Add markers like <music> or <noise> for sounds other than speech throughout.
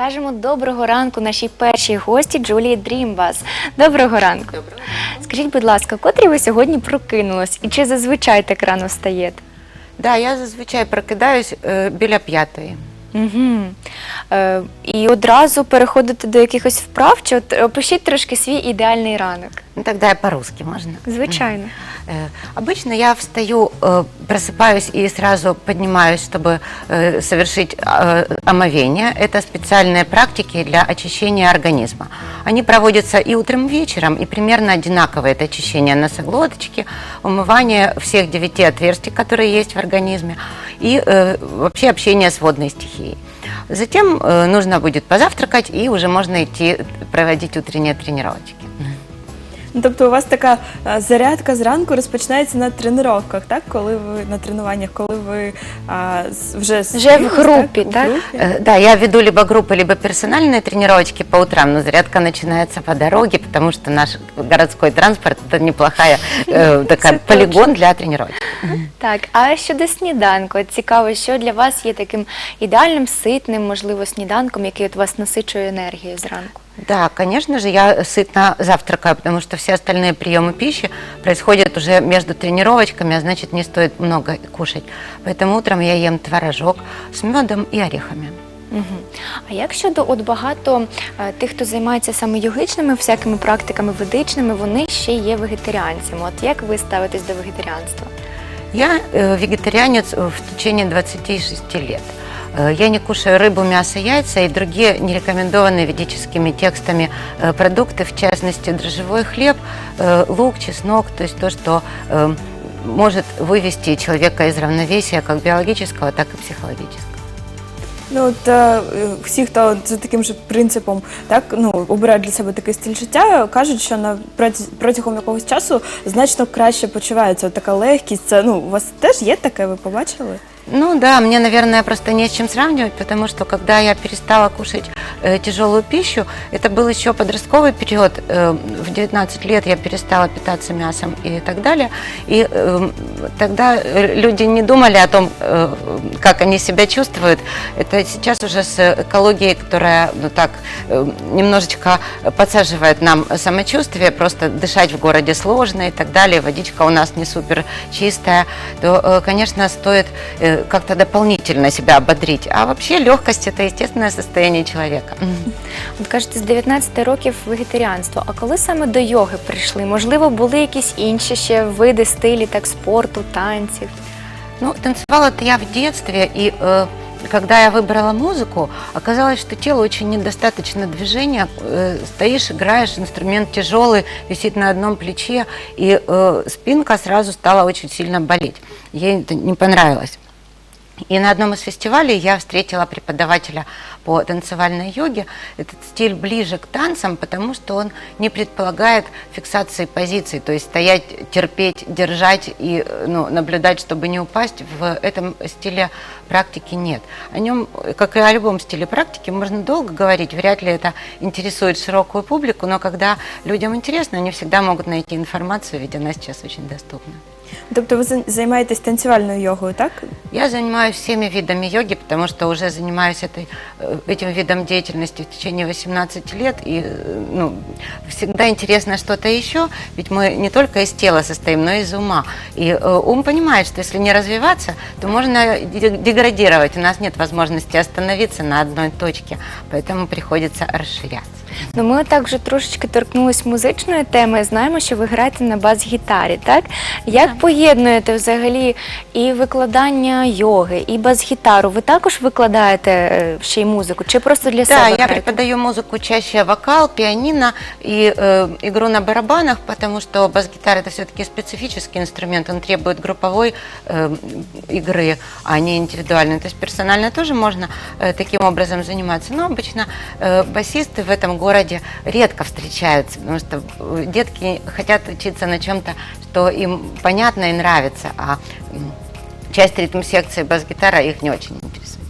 Кажемо доброго ранку нашій першій гості Джулії Дрімбас. Доброго ранку. Доброго. Скажіть, будь ласка, котрі ви сьогодні прокинулись і чи зазвичай так рано встаєте? Да, я зазвичай прокидаюсь е, біля п'ятої. Угу. Е, і одразу переходите до якихось вправ, чи от опишіть трошки свій ідеальний ранок. Ну, тогда я по-русски можно. Звичайно. Э, Обычно я встаю, э, просыпаюсь и сразу поднимаюсь, чтобы э, совершить э, омовение. Это специальные практики для очищения организма. Они проводятся и утром, и вечером, и примерно одинаковое. Это очищение носоглоточки, умывание всех девяти отверстий, которые есть в организме, и э, вообще общение с водной стихией. Затем э, нужно будет позавтракать, и уже можно идти проводить утренние тренировочки. Ну, тобто у вас така а, зарядка зранку розпочинається на тренуваннях, так? Коли ви на тренуваннях, коли ви а, з- вже, з Вже в кимось, групі, У так? групі? Э, Да, я веду либо группы, либо персональные тренировочки по утрам, но зарядка начинается по дороге, потому что наш городской транспорт это неплохая э, <laughs> такая Це полигон для тренировок. Так, а щодо сніданку, От цікаво, що для вас є таким ідеальним ситним, можливо, сніданком, який от вас насичує енергією зранку? Да, конечно же, я сытно завтракаю, потому что все остальные приемы пищи происходят уже между тренировочками, а значит не стоит много кушать. Поэтому утром я ем творожок с медом и орехами. Угу. А як щодо от багато е, тих, хто займається саме йогичними всякими практиками ведичними, вони ще є вегетаріанцями. От як ви ставитесь до вегетаріанства? Я э, вегетарианец э, в течение 26 лет. Э, Я не кушаю рыбу, мясо, яйца и другие нерекомендованные ведическими текстами э, продукты, в частности дрожжевой хлеб, э, лук, чеснок, то есть то, что э, может вывести человека из равновесия как биологического, так и психологического. Ну от е, всі, хто за таким же принципом, так ну обирають для себе такий стиль життя, кажуть, що на проти- протягом якогось часу значно краще почуваються. От така легкість. Це ну у вас теж є таке? Ви побачили? Ну да, мне, наверное, просто не с чем сравнивать, потому что когда я перестала кушать э, тяжелую пищу, это был еще подростковый период. э, в 19 лет я перестала питаться мясом и так далее. И э, тогда люди не думали о том, э, как они себя чувствуют. Это сейчас уже с экологией, которая ну, так э, немножечко подсаживает нам самочувствие, просто дышать в городе сложно и так далее, водичка у нас не супер чистая, то, э, конечно, стоит э, как-то дополнительно себя ободрить. А вообще легкость – это естественное состояние человека. От кажете, з 19 років вегетаріанство. А коли саме до йоги прийшли? Можливо, були якісь інші ще види стилі, так спорту, танців? Ну, танцевала-то я в детстве, и э, когда я выбрала музыку, оказалось, что телу очень недостаточно движения. Э, стоишь, играешь, инструмент тяжелый, висит на одном плече, и э, спинка сразу стала очень сильно болеть. Ей это не понравилось. И на одном из фестивалей я встретила преподавателя по танцевальной йоге. Этот стиль ближе к танцам, потому что он не предполагает фиксации позиций, то есть стоять, терпеть, держать и ну, наблюдать, чтобы не упасть. В этом стиле практики нет. О нем, как и о любом стиле практики, можно долго говорить. Вряд ли это интересует широкую публику, но когда людям интересно, они всегда могут найти информацию, ведь она сейчас очень доступна. Тобто ви за- займаєтесь танцювальною йогою, так? Я занимаюсь всеми видами йоги, потому что уже занимаюсь этой, э, этим видом деятельности в течение 18 лет. И э, ну, всегда интересно что-то еще, ведь мы не только из тела состоим, но и из ума. И э, ум понимает, что если не развиваться, то можно де- деградировать. У нас нет возможности остановиться на одной точке, поэтому приходится расширяться. Ну, ми так вже трошечки торкнулись музичної теми. Знаємо, що ви граєте на бас-гітарі, так? Як поєднуєте взагалі і викладання йоги, і бас-гітару? Ви також викладаєте е, ще й музику, чи просто для Да, себе? я граєте? преподаю музыку чаще вокал, пианино и э, игру на барабанах, потому что бас-гитара это все-таки специфический инструмент, он требует групповой э, игры, а не индивидуальной. То есть персонально тоже можно э, таким образом заниматься, но обычно э, басисты в этом городе редко встречаются, потому что э, детки хотят учиться на чем-то, что им понятно и нравится, а часть ритм-секции бас-гитара их не очень интересует.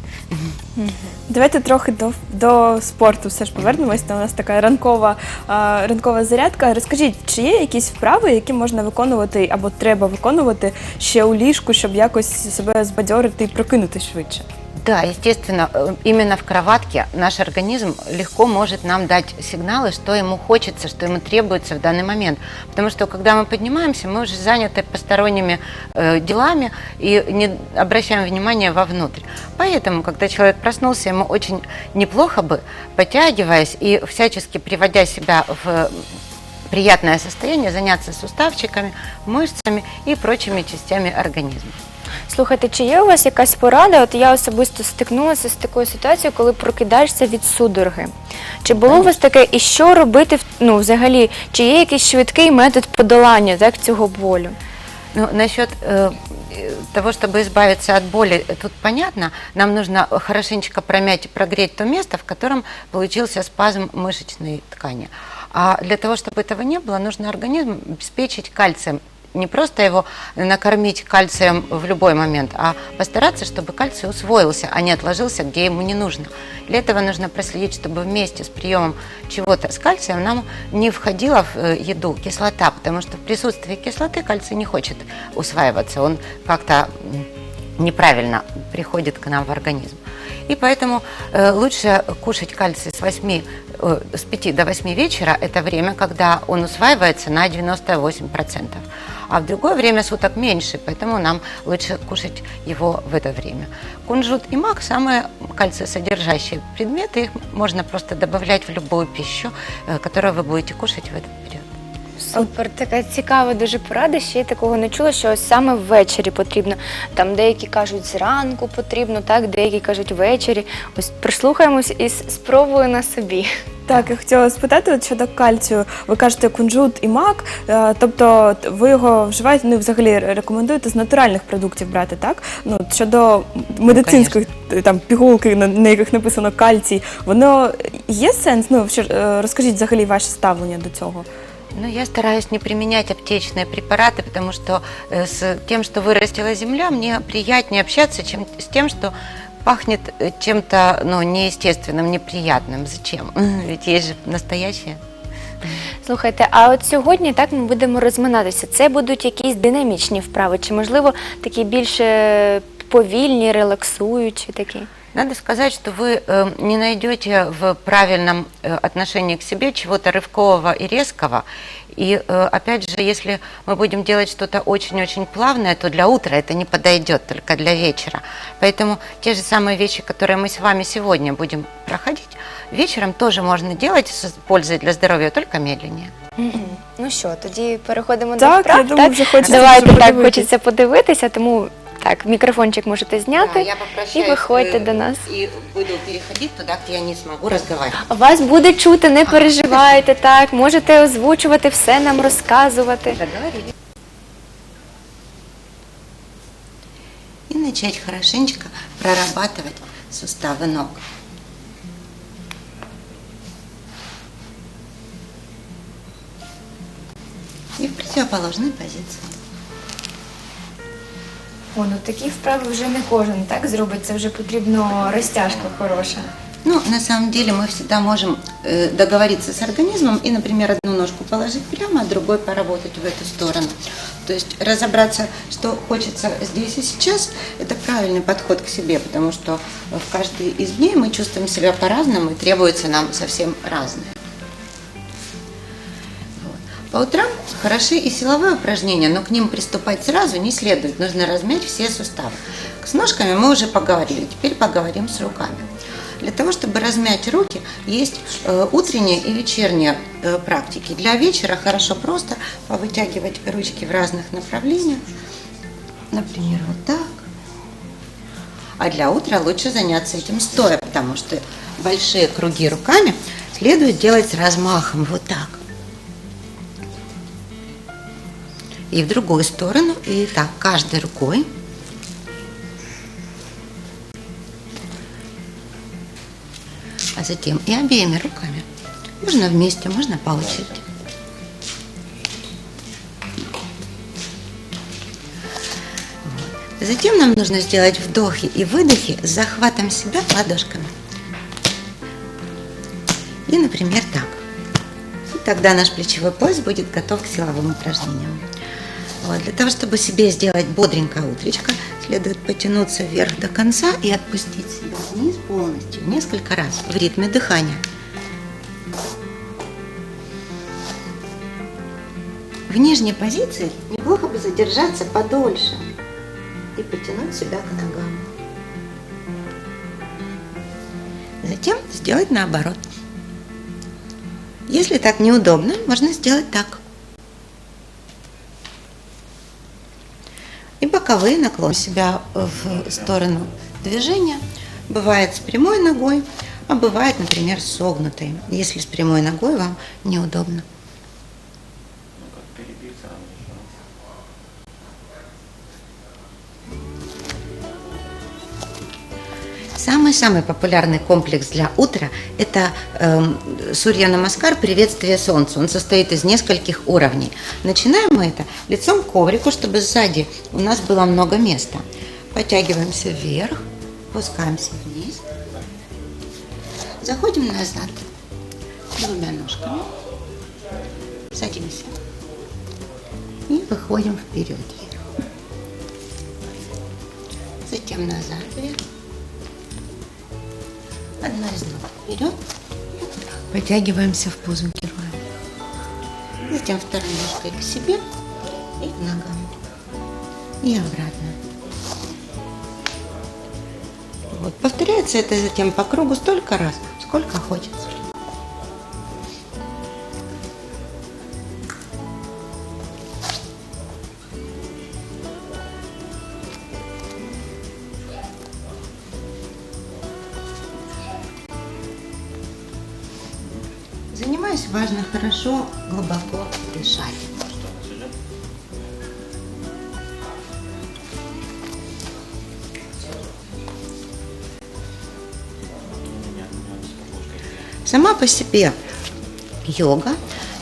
Давайте трохи до, до спорту все ж повернемось. У нас така ранкова, ранкова зарядка. Розкажіть, чи є якісь вправи, які можна виконувати або треба виконувати ще у ліжку, щоб якось себе збадьорити і прокинути швидше? Да, естественно, э, именно в кроватке наш организм легко может нам дать сигналы, что ему хочется, что ему требуется в данный момент. Потому что когда мы поднимаемся, мы уже заняты посторонними э, делами и не обращаем внимания вовнутрь. Поэтому, когда человек проснулся, ему очень неплохо бы, подтягиваясь и всячески приводя себя в приятное состояние, заняться суставчиками, мышцами и прочими частями организма. Слухайте, чи є у вас якась порада? От я особисто стикнулася з такою ситуацією, коли прокидаєшся від судороги. Чи було у вас таке, і що робити в- ну, взагалі? Чи є якийсь швидкий метод подолання так, цього болю? Ну, насчет э, э, того, чтобы избавиться от боли, э, тут понятно. Нам нужно хорошенечко промять и прогреть то место, в котором получился спазм мышечной ткани. А для того, чтобы этого не было, нужно организм обеспечить кальцием. Не просто его накормить кальцием в любой момент, а постараться, чтобы кальций усвоился, а не отложился, где ему не нужно. Для этого нужно проследить, чтобы вместе с приемом чего-то с кальцием нам не входила в э, еду кислота, потому что в присутствии кислоты кальций не хочет усваиваться, он как-то неправильно приходит к нам в организм. И поэтому э, лучше кушать кальций с, 8, э, с 5 до 8 вечера, это время, когда он усваивается на 98%. А в другое время суток меньше, поэтому нам лучше кушать его в это время. Кунжут и мак – самые кальциесодержащие предметы, их можно просто добавлять в любую пищу, э, которую вы будете кушать в этот период. Супер, така цікава дуже порада. Ще я такого не чула, що ось саме ввечері потрібно. Там деякі кажуть зранку потрібно, так, деякі кажуть ввечері. Ось прислухаємось і спробую на собі. Так, я хотіла спитати от щодо кальцію. Ви кажете кунжут і мак, е, тобто ви його вживаєте, ну і взагалі рекомендуєте з натуральних продуктів брати, так? Ну щодо медицинських е, там пігулки, на, на яких написано кальцій, воно є сенс? Ну що, е, розкажіть взагалі ваше ставлення до цього. Ну, я стараюсь не применять аптечные препараты, потому что э, с тем, что вырастила земля, мне приятнее общаться, чем с тем, что пахнет э, чем-то ну, неестественным, неприятным. Зачем? <laughs> Ведь есть же настоящее. Слухайте, а от сьогодні так ми будемо розминатися. Це будуть якісь динамічні вправи, чи можливо такі більше повільні, релаксуючі такі? Надо сказать, что вы э, не найдете в правильном э, отношении к себе чего-то рывкового и резкого. И э, опять же, если мы будем делать что-то очень-очень плавное, то для утра это не подойдет, только для вечера. Поэтому те же самые вещи, которые мы с вами сегодня будем проходить, вечером тоже можно делать с пользой для здоровья, только медленнее. Ну що, тоді переходимо до Так, вправ. я думаю, вже хочеться Давайте так, хочеться подивитися, тому так, мікрофончик можете зняти і виходьте э, до нас. И буду переходить туда, где я не смогу разговаривать. Вас буде чути, не переживайте так. Можете озвучувати все нам розказувати. Договорились. И начать хорошенечко прорабатывать суставы ног. И в противоположной позиции. О, ну такі вправи вже не кожен так зробить. Це вже потрібно розтяжка хороша. Ну, на самом деле мы всегда можем э, договориться с организмом и, например, одну ножку положить прямо, а другой поработать в эту сторону. То есть разобраться, что хочется здесь и сейчас, это правильный подход к себе, потому что в каждый из дней мы чувствуем себя по-разному и требуется нам совсем разное. По утрам хороши и силовые упражнения, но к ним приступать сразу не следует. Нужно размять все суставы. С ножками мы уже поговорили, теперь поговорим с руками. Для того, чтобы размять руки, есть э, утренние и вечерние э, практики. Для вечера хорошо просто повытягивать ручки в разных направлениях. Например, вот так. А для утра лучше заняться этим стоя, потому что большие круги руками следует делать с размахом, вот так. И в другую сторону, и так, каждой рукой. А затем и обеими руками. Можно вместе, можно по очереди. Затем нам нужно сделать вдохи и выдохи с захватом себя ладошками. И, например, так. И тогда наш плечевой пояс будет готов к силовым упражнениям. Вот. Для того, чтобы себе сделать бодренькое утречко, следует потянуться вверх до конца и отпустить себя вниз полностью несколько раз в ритме дыхания. В нижней позиции неплохо бы задержаться подольше и потянуть себя к ногам. Затем сделать наоборот. Если так неудобно, можно сделать так. И боковые наклоны себя в сторону движения. Бывает с прямой ногой, а бывает, например, согнутой, если с прямой ногой вам неудобно. Самый-самый популярный комплекс для утра – это эм, Сурья Намаскар «Приветствие солнцу». Он состоит из нескольких уровней. Начинаем мы это лицом к коврику, чтобы сзади у нас было много места. Подтягиваемся вверх, опускаемся вниз, заходим назад двумя ножками, садимся и выходим вперед. Затем назад вверх. Одна из ног вперед. Потягиваемся в позу героя. Затем второй ножкой к себе и к ногам. И обратно. Вот. Повторяется это затем по кругу столько раз, сколько хочется. Хорошо, глубоко дышать. Сама по себе йога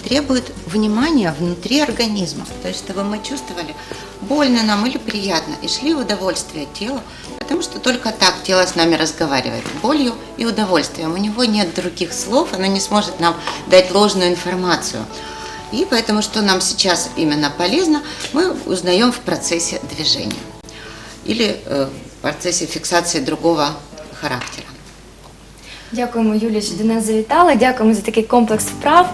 требует внимания внутри организма. То есть, чтобы мы чувствовали, больно нам или приятно, и шли в удовольствие телу, потому что только так тело с нами разговаривает, болью и удовольствием. У него нет других слов, оно не сможет нам дать ложную информацию. И поэтому, что нам сейчас именно полезно, мы узнаем в процессе движения или э, в процессе фиксации другого характера. Дякуємо, Юлія, що до нас завітали. Дякуємо за такий комплекс вправ.